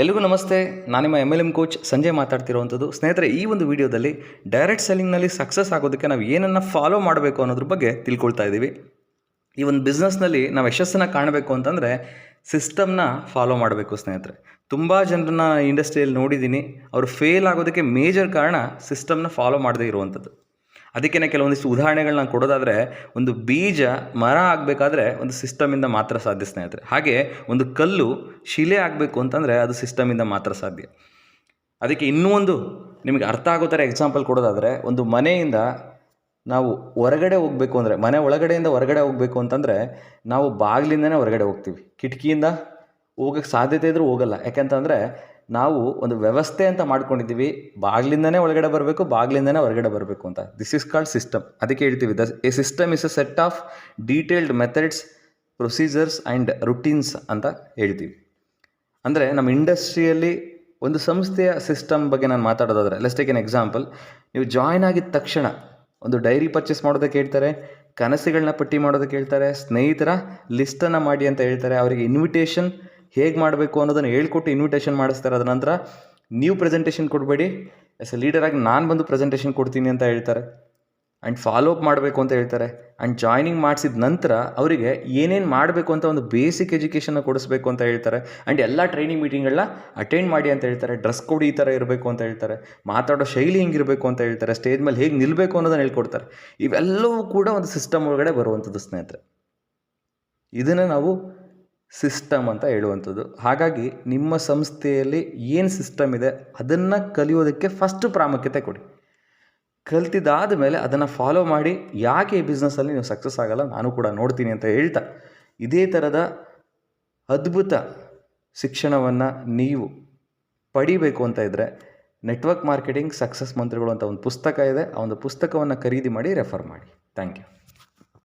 ಎಲ್ರಿಗೂ ನಮಸ್ತೆ. ನಾನು ನಿಮ್ಮ ಎಂ ಎಲ್ ಎಂ ಕೋಚ್ ಸಂಜೆ ಮಾತಾಡ್ತಿರುವಂಥದ್ದು. ಸ್ನೇಹಿತರೆ, ಈ ಒಂದು ವಿಡಿಯೋದಲ್ಲಿ ಡೈರೆಕ್ಟ್ ಸೆಲ್ಲಿಂಗ್ನಲ್ಲಿ ಸಕ್ಸಸ್ ಆಗೋದಕ್ಕೆ ನಾವು ಏನನ್ನು ಫಾಲೋ ಮಾಡಬೇಕು ಅನ್ನೋದ್ರ ಬಗ್ಗೆ ತಿಳ್ಕೊಳ್ತಾ ಇದ್ದೀವಿ ಈ ಒಂದು ಬಿಸ್ನೆಸ್ನಲ್ಲಿ ನಾವು ಯಶಸ್ಸನ್ನು ಕಾಣಬೇಕು ಅಂತಂದರೆ ಸಿಸ್ಟಮ್ನ ಫಾಲೋ ಮಾಡಬೇಕು ಸ್ನೇಹಿತರೆ. ತುಂಬ ಜನರನ್ನ ಇಂಡಸ್ಟ್ರಿಯಲ್ಲಿ ನೋಡಿದ್ದೀನಿ ಅವರು ಫೇಲ್ ಆಗೋದಕ್ಕೆ ಮೇಜರ್ ಕಾರಣ ಸಿಸ್ಟಮ್ನ ಫಾಲೋ ಮಾಡದೇ ಇರುವಂಥದ್ದು. ಅದಕ್ಕೇ ಕೆಲವೊಂದಿಷ್ಟು ಉದಾಹರಣೆಗಳನ್ನ ಕೊಡೋದಾದರೆ, ಒಂದು ಬೀಜ ಮರ ಆಗಬೇಕಾದ್ರೆ ಒಂದು ಸಿಸ್ಟಮಿಂದ ಮಾತ್ರ ಸಾಧ್ಯ ಸ್ನೇಹಿತರೆ. ಹಾಗೆ ಒಂದು ಕಲ್ಲು ಶಿಲೆ ಆಗಬೇಕು ಅಂತಂದರೆ ಅದು ಸಿಸ್ಟಮಿಂದ ಮಾತ್ರ ಸಾಧ್ಯ. ಅದಕ್ಕೆ ಇನ್ನೂ ಒಂದು ನಿಮಗೆ ಅರ್ಥ ಆಗೋ ಥರ ಎಕ್ಸಾಂಪಲ್ ಕೊಡೋದಾದರೆ, ಒಂದು ಮನೆಯಿಂದ ನಾವು ಹೊರಗಡೆ ಹೋಗಬೇಕು ಅಂದರೆ, ಮನೆ ಒಳಗಡೆಯಿಂದ ಹೊರಗಡೆ ಹೋಗಬೇಕು ಅಂತಂದರೆ, ನಾವು ಬಾಗಿಲಿಂದನೇ ಹೊರಗಡೆ ಹೋಗ್ತೀವಿ. ಕಿಟಕಿಯಿಂದ ಹೋಗೋಕ್ಕೆ ಸಾಧ್ಯತೆ ಇದ್ರೂ ಹೋಗಲ್ಲ. ಯಾಕೆಂತಂದರೆ ನಾವು ಒಂದು ವ್ಯವಸ್ಥೆ ಅಂತ ಮಾಡ್ಕೊಂಡಿದ್ದೀವಿ, ಬಾಗಿಲಿಂದನೇ ಒಳಗಡೆ ಬರಬೇಕು, ಬಾಗಿಲಿಂದನೇ ಹೊರಗಡೆ ಬರಬೇಕು ಅಂತ. ದಿಸ್ ಇಸ್ ಕಾಲ್ಡ್ ಸಿಸ್ಟಮ್ ಅದಕ್ಕೆ ಹೇಳ್ತೀವಿ the a system is a set of detailed methods procedures and routines ಅಂತ ಹೇಳ್ತೀವಿ. ಅಂದರೆ ನಮ್ಮ ಇಂಡಸ್ಟ್ರಿಯಲ್ಲಿ ಒಂದು ಸಂಸ್ಥೆಯ ಸಿಸ್ಟಮ್ ಬಗ್ಗೆ ನಾನು ಮಾತಾಡೋದಾದರೆ ಲೆಸ್ ಟೇಕ್ ಎನ್ ಎಕ್ಸಾಂಪಲ್ ನೀವು ಜಾಯ್ನ್ ಆಗಿದ ತಕ್ಷಣ ಒಂದು ಡೈರಿ ಪರ್ಚೇಸ್ ಮಾಡೋದಕ್ಕೆ ಹೇಳ್ತಾರೆ, ಕನಸುಗಳನ್ನ ಪಟ್ಟಿ ಮಾಡೋದಕ್ಕೆ ಹೇಳ್ತಾರೆ, ಸ್ನೇಹಿತರ ಲಿಸ್ಟನ್ನು ಮಾಡಿ ಅಂತ ಹೇಳ್ತಾರೆ, ಅವರಿಗೆ ಇನ್ವಿಟೇಷನ್ ಹೇಗೆ ಮಾಡಬೇಕು ಅನ್ನೋದನ್ನು ಹೇಳ್ಕೊಟ್ಟು ಇನ್ವಿಟೇಷನ್ ಮಾಡಿಸ್ತಾರೆ ಅದರ ನಂತರ ನೀವು ಪ್ರೆಸೆಂಟೇಷನ್ ಕೊಡಬೇಡಿ. ಎಸ್ ಎ ಲೀಡರಾಗಿ ನಾನು ಬಂದು ಪ್ರೆಸೆಂಟೇಷನ್ ಕೊಡ್ತೀನಿ ಅಂತ ಹೇಳ್ತಾರೆ. ಆ್ಯಂಡ್ ಫಾಲೋ ಅಪ್ ಮಾಡಬೇಕು ಅಂತ ಹೇಳ್ತಾರೆ. ಆ್ಯಂಡ್ ಜಾಯ್ನಿಂಗ್ ಮಾಡಿಸಿದ ನಂತರ ಅವರಿಗೆ ಏನೇನು ಮಾಡಬೇಕು ಅಂತ ಒಂದು ಬೇಸಿಕ್ ಎಜುಕೇಷನ್ನ ಕೊಡಿಸ್ಬೇಕು ಅಂತ ಹೇಳ್ತಾರೆ. ಆ್ಯಂಡ್ ಎಲ್ಲ ಟ್ರೈನಿಂಗ್ ಮೀಟಿಂಗ್ಗಳನ್ನ ಅಟೆಂಡ್ ಮಾಡಿ ಅಂತ ಹೇಳ್ತಾರೆ. ಡ್ರೆಸ್ ಕೋಡ್ ಈ ಥರ ಇರಬೇಕು ಅಂತ ಹೇಳ್ತಾರೆ. ಮಾತಾಡೋ ಶೈಲಿ ಹಿಂಗಿರಬೇಕು ಅಂತ ಹೇಳ್ತಾರೆ. ಸ್ಟೇಜ್ ಮೇಲೆ ಹೇಗೆ ನಿಲ್ಲಬೇಕು ಅನ್ನೋದನ್ನು ಹೇಳ್ಕೊಡ್ತಾರೆ. ಇವೆಲ್ಲವೂ ಕೂಡ ಒಂದು ಸಿಸ್ಟಮ್ ಒಳಗಡೆ ಬರುವಂಥದ್ದು ಸ್ನೇಹಿತರೆ. ಇದನ್ನು ನಾವು ಸಿಸ್ಟಮ್ ಅಂತ ಹೇಳುವಂಥದ್ದು. ಹಾಗಾಗಿ ನಿಮ್ಮ ಸಂಸ್ಥೆಯಲ್ಲಿ ಏನು ಸಿಸ್ಟಮ್ ಇದೆ, ಅದನ್ನು ಕಲಿಯೋದಕ್ಕೆ ಫಸ್ಟ್ ಪ್ರಾಮುಖ್ಯತೆ ಕೊಡಿ. ಕಲ್ತಿದ್ದಾದ ಮೇಲೆ ಅದನ್ನು ಫಾಲೋ ಮಾಡಿ, ಯಾಕೆ ಈ ಬಿಸ್ನೆಸ್ಸಲ್ಲಿ ನೀವು ಸಕ್ಸಸ್ ಆಗಲ್ಲ ನಾನು ಕೂಡ ನೋಡ್ತೀನಿ ಅಂತ ಹೇಳ್ತಾ, ಇದೇ ಥರದ ಅದ್ಭುತ ಶಿಕ್ಷಣವನ್ನು ನೀವು ಪಡಿಬೇಕು ಅಂತ ಇದ್ದರೆ ನೆಟ್ವರ್ಕ್ ಮಾರ್ಕೆಟಿಂಗ್ ಸಕ್ಸಸ್ ಮಂತ್ರಿಗಳು ಅಂತ ಒಂದು ಪುಸ್ತಕ ಇದೆ, ಆ ಒಂದು ಪುಸ್ತಕವನ್ನು ಖರೀದಿ ಮಾಡಿ ರೆಫರ್ ಮಾಡಿ. Thank you